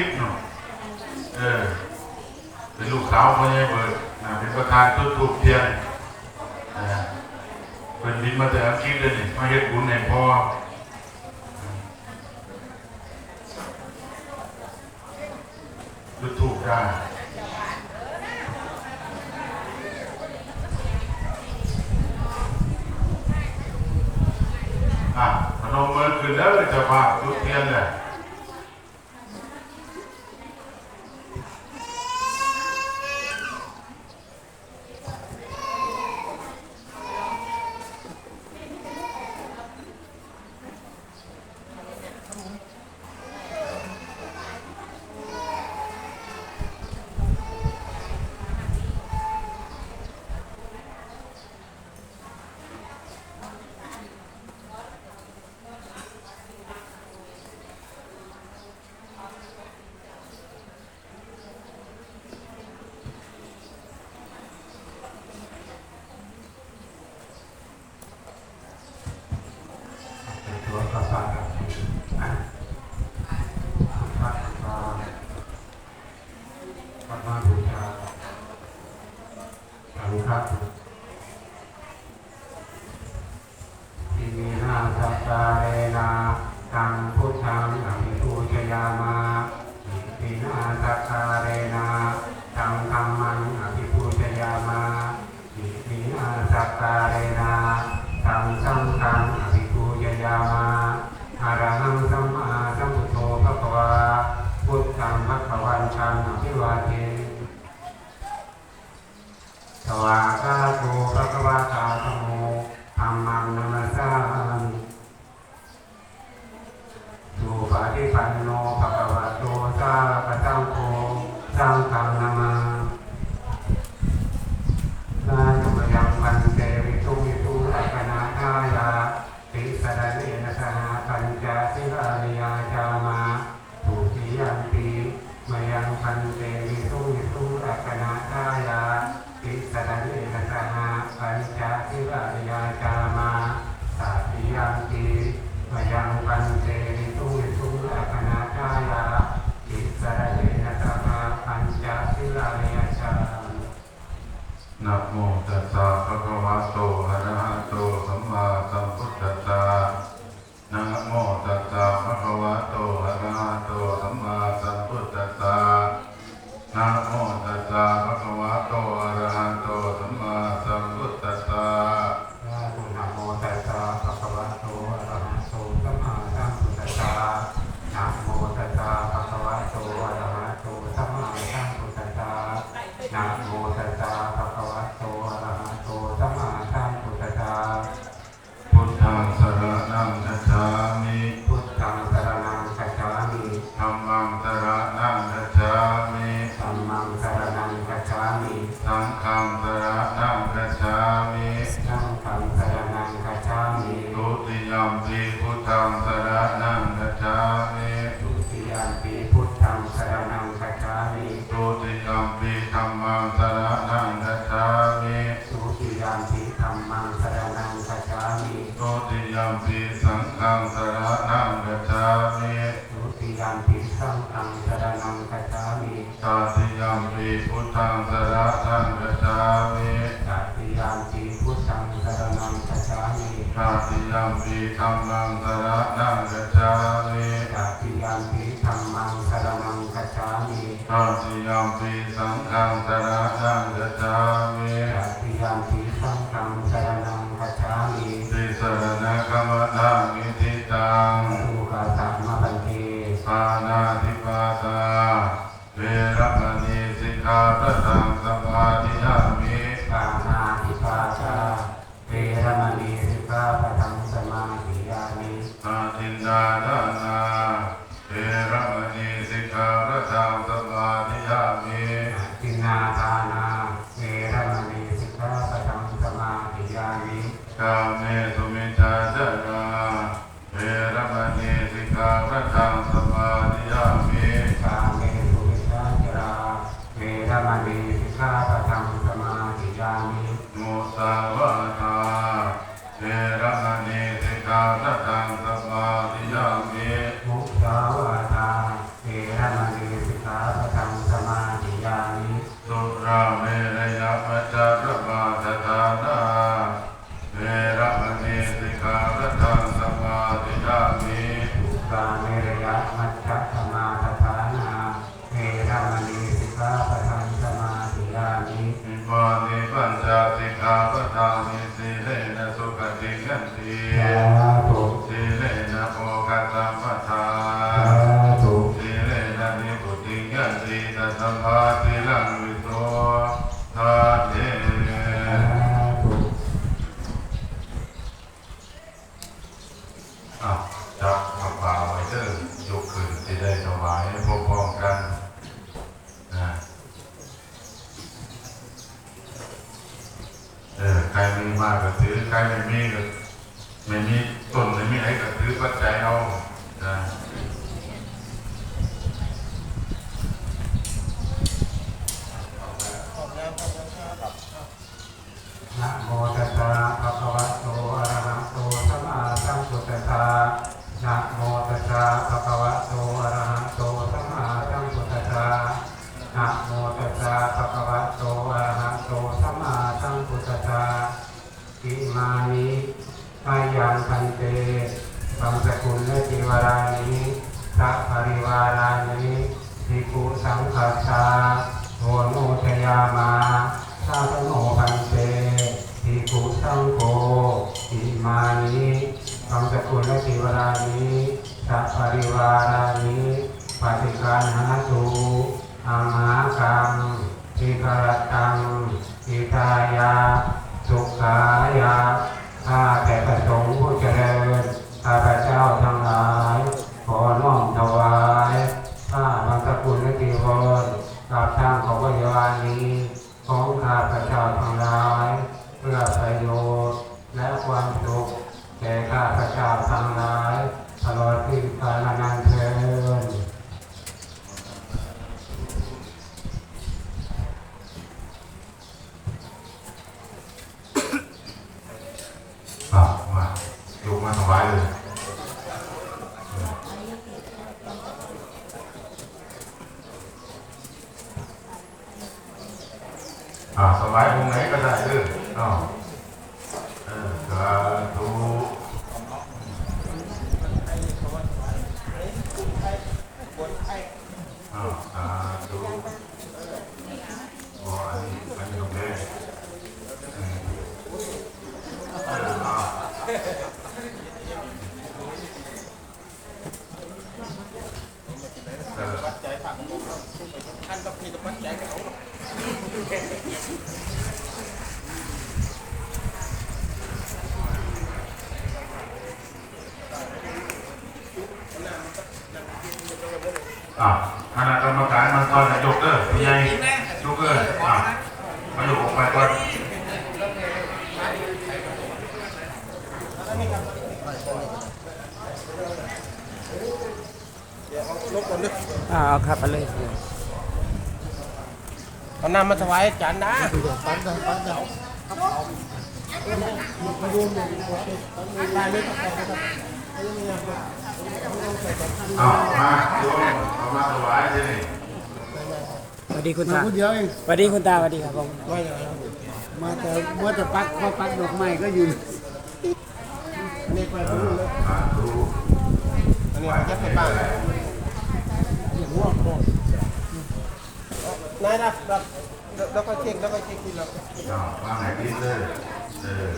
ลิปหนูเออเป็นลูกสาวพ่อใหญ่เบิร์ดเป็นประธานต้นทูบเทียนเป็นบินมาแต่อังกฤษเลยนี่มาเฮ็ดบุญในพ่อจุดทูกได้อะพนมมือขึ้นแล้วจะมาจุดเทียนเลยารนังนัจจา งสรตัรกัจฉามิสัตติยัมปีพุทธังสรนังกัจฉามิสัตติยัมปีธรรมังสรนังกัจฉามิสัตติยัมปีธรรมังสรนังกัจฉามิสัตติยัมปีสังฆังสรนังกัจฉามิ กานังสัมมาทิยา Maha. โนพันเตทิกุสังโฆอิมานิสัมสกุลและทิวรานิสัพริวารานิปฏิการหาตุอามากังทิกรตังอิทายา สุขายาข้าแต่ประสงค์ผู้เจริญข้าพระเจ้าทั้งหลาย ขอน้อมถวายข้าบังสกุลและทิวรกับทางของวิญญานี้ ของข้าพเจ้าทั้งหลาย เพื่อประโยชน์และความสุขแก่ข้าพเจ้าทั้งหลายตลอดที่นกาลนานเทอญ อะมายกมาถวายเลยอ่าถวายองค์ไหนก็ได้เด้ออ้าวเออสาธุอ้าวสาธุอ๋ออันนี้อันนี้องค์แรกอืมเอออ้าว เอออะ คณะกรรมการมาก่อนนะยกเด้อพี่ใหญ่ยกเด้ออะมายกออกไปก่อนอ่าเอาครับเอาเลยเอานำมาถวายอาจารย์นะอ้าวมาโยมเอามาถวายที่นี่สวัสดีคุณมาตาคนเดียวเองสวัสดีคุณตาสวัสดีครับผมมาแต่เมื่อแต่ปักพอปักดอกไม้ก็ยืนเออสาธุอันนี้เขาจะไปบ้านนายรับรับแล้วก็เช็คแล้วก็เช็คที่เราอ้าววางไหนดีเลยเออ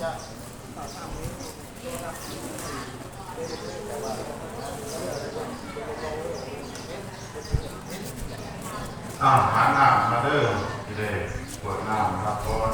เอ ออ้าหาน้ำมาเด้อที่เด้ปวดน้ำรับพร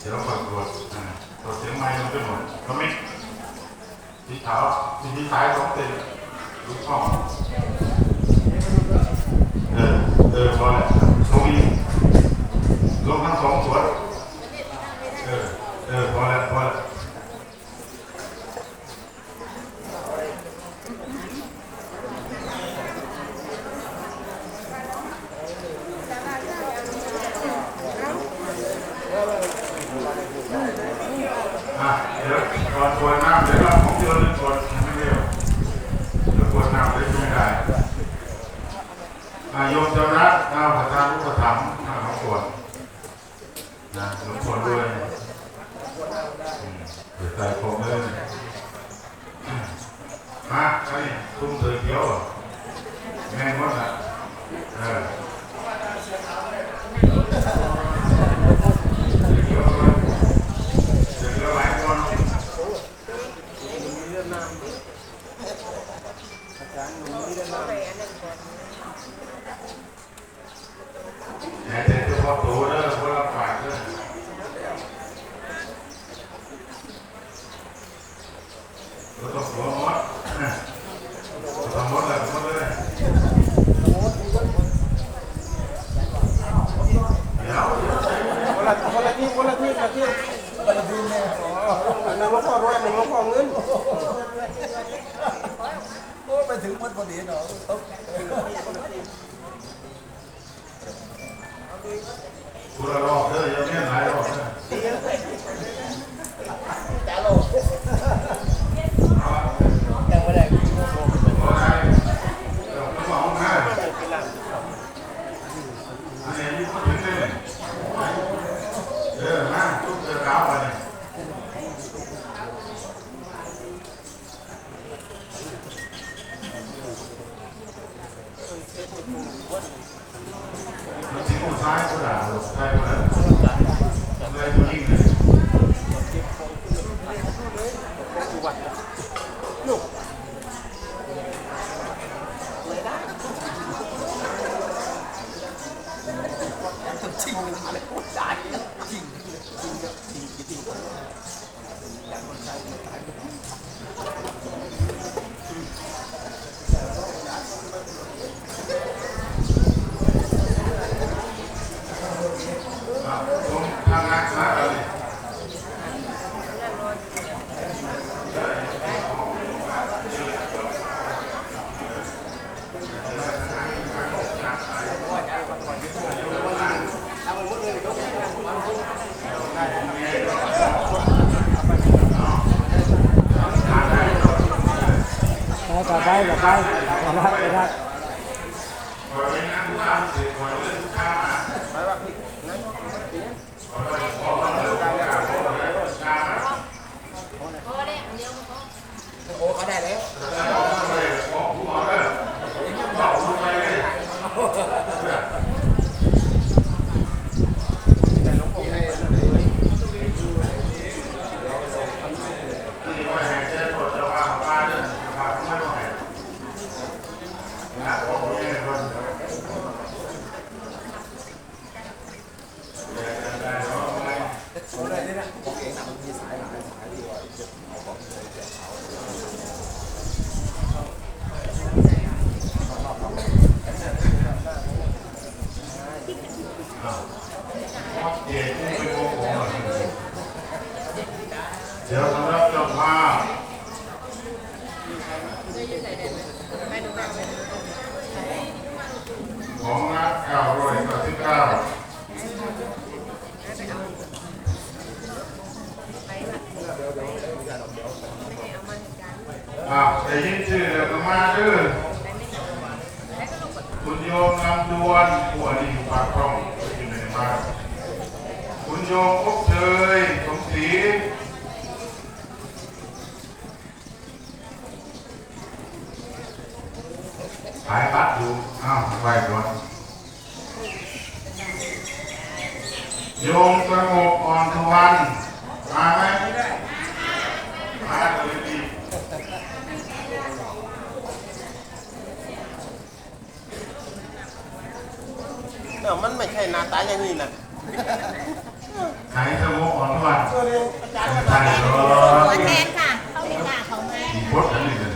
เดี๋ยวเราเปิดตัวตัวดเสียงไม้ลงไปหมดเราไม่ทีเท้าทีที่ท้ายสองเต็มลูกพ่อเออเออพอแล้วลงอีกลงทั้งสองสวนเออเออพอแล้ว เดี๋วรน้ำเดี๋เราขงโยนเรื่องตัวไม่เร็วเรื่อน้ำเลยไม่ได้นายกจำรัดาวประธานรูปถัมภ์นาวขวดนะหลวงพ่อด้วยเปิดใจผมเลยมาไอ้นเตยเขียวแม่งว่าะเออ แต่เฉพาะตัวเด้อคนละฝ่ายเด้อ ไปถึงมันพอดีเนาะ คุณละรอบเด้ออยังไม่หลายรอบเด้อเอาละเอาได้เดี๋ยวผมบอกให้อันนี้อยู่คนถึงเลยเออมาทุกเดือนเก้าไปเนี่ย มันทิ้ง หัวซ้ายก็ด่าหัวซ้ายก็ด่าเลยผู้หญิงนะ ไปกลับไปกลับไปกลับไป ขอเป็นงานทำสิขอเรื่องลูกค้าขอไปขอมาเรื่องการขอเรื่องลูกค้า โอ้เขาได้แล้ว ผู้อดีตปากคลองอยู่ในบ้านคุณโยมอบเชยสมศรีขายบัตรอยู่อ้าวไปก่อนโยมสงบอ่อนทวันมาไหมมาเลยดี เออมันไม่ใช่หน้าตาอย่างนี้นะขายสงบอ่อนทวันเออเรียนอาจารย์ใช่เหรอตัวแทนค่ะ เขาเห็นหน้าเขาไหมมีพดอันนี้เลย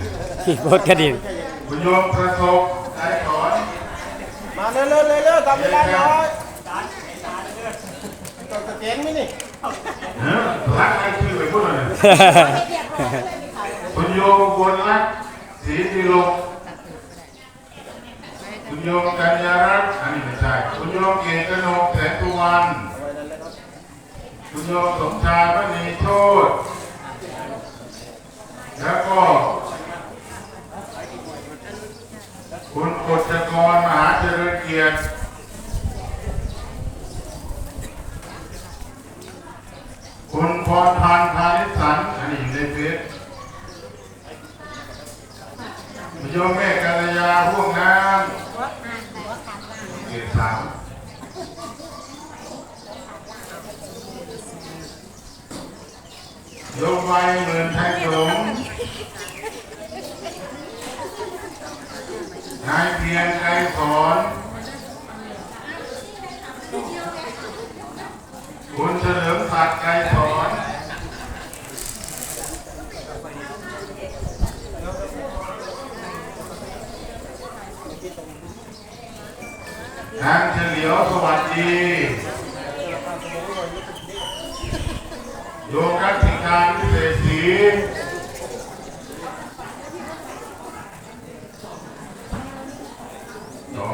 ขี่รถกระดิ่งคุณโยมประสบได้ถอนมาเร็วเร็วเร็วเร็วทำเวลาน้อยต้องสแกนไหมนี่เฮ้ยรักใครชื่อไปพูดหน่อยคุณโยมบนรักศรีดิโลกคุณ โยมกัญญารัตน์อันนี้ไม่ใช่คุณโยมเอกนกแสนตุวันคุณโยมสมชายมณีโชตแล้วก็ คุณกฎจกรมหาเจริญเกียรติ คุณพรพันธ์พานิชสันอันนี้อยู่ในเฟซโยมแม่กัลยาห่วงน้ำเกียรติสามโยมใบเหมือนไทยสงฆ์ นายเพียรไกรสอนคุณเฉลิมศักดิ์ไกรสอนนางเฉลียวสวัสดีโยกัสิการวิเศษศรีสองไกรสอนสอง ครับ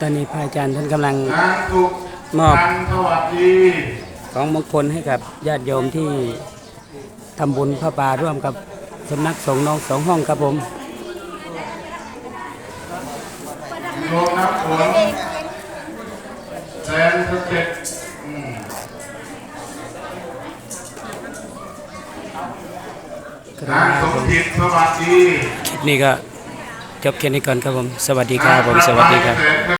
ตอนนี้พระอาจารย์ท่านกำลังนางสุขมอบพันธ์สวัสดีของมงคลให้กับญาติโยมที่ทำบุญพระป่าร่วมกับสำนักสงฆ์น้องสองห้องครับผมโยมน้ำฝนแสนสเก็ตอืมนางสมจิตสวัสดีคลิปนี้ก็ จบแค่นี้ก่อนครับผม สวัสดีครับผม สวัสดีครับ